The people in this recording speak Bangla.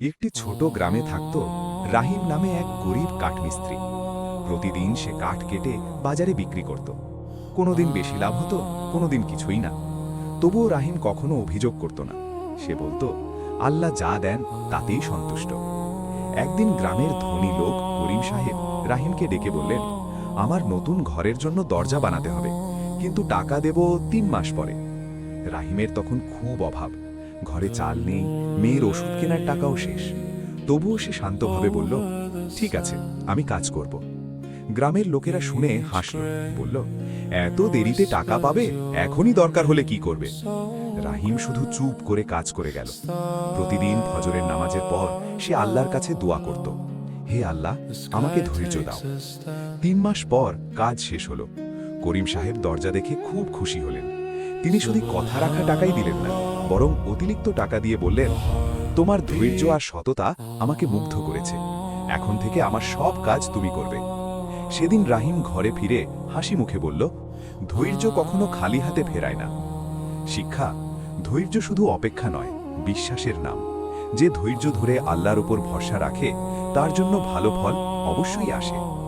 একটি ছোট গ্রামে থাকত রাহিম নামে এক গরিব কাঠমিস্ত্রি। প্রতিদিন সে কাঠ কেটে বাজারে বিক্রি করত। কোনোদিন বেশি লাভ হতো, কোনোদিন কিছুই না। তবুও রাহিম কখনো অভিযোগ করত না। সে বলতো, আল্লাহ যা দেন, তাতেই সন্তুষ্ট। একদিন গ্রামের ধনী লোক করিম সাহেব রাহিমকে ডেকে বললেন, আমার নতুন ঘরের জন্য দরজা বানাতে হবে, কিন্তু টাকা দেব তিন মাস পরে। রাহিমের তখন খুব অভাব। ঘরে চাল নেই, মেয়ের ওষুধ কেনার টাকাও শেষ। তবুও সে শান্তভাবে বলল, ঠিক আছে, আমি কাজ করব। গ্রামের লোকেরা শুনে হাসল, বলল, এত দেরিতে টাকা পাবে? এখনই দরকার হলে কি করবে? রাহিম শুধু চুপ করে কাজ করে গেল। প্রতিদিন ফজরের নামাজের পর সে আল্লাহর কাছে দোয়া করত, হে আল্লাহ, আমাকে ধৈর্য দাও। তিন মাস পর কাজ শেষ হলো। করিম সাহেব দরজা দেখে খুব খুশি হলেন। তিনি শুধু কথা রাখা টাকাই দিলেন না বরং অতিরিক্ত টাকা দিয়ে বললেন, তোমার ধৈর্য আর সততা আমাকে মুগ্ধ করেছে। এখন থেকে আমার সব কাজ তুমি করবে। সেদিন রাহিম ঘরে ফিরে হাসি মুখে বলল, ধৈর্য কখনো খালি হাতে ফেরায় না। শিক্ষা, ধৈর্য শুধু অপেক্ষা নয়, বিশ্বাসের নাম। যে ধৈর্য ধরে আল্লাহর উপর ভরসা রাখে, তার জন্য ভালো ফল অবশ্যই আসে।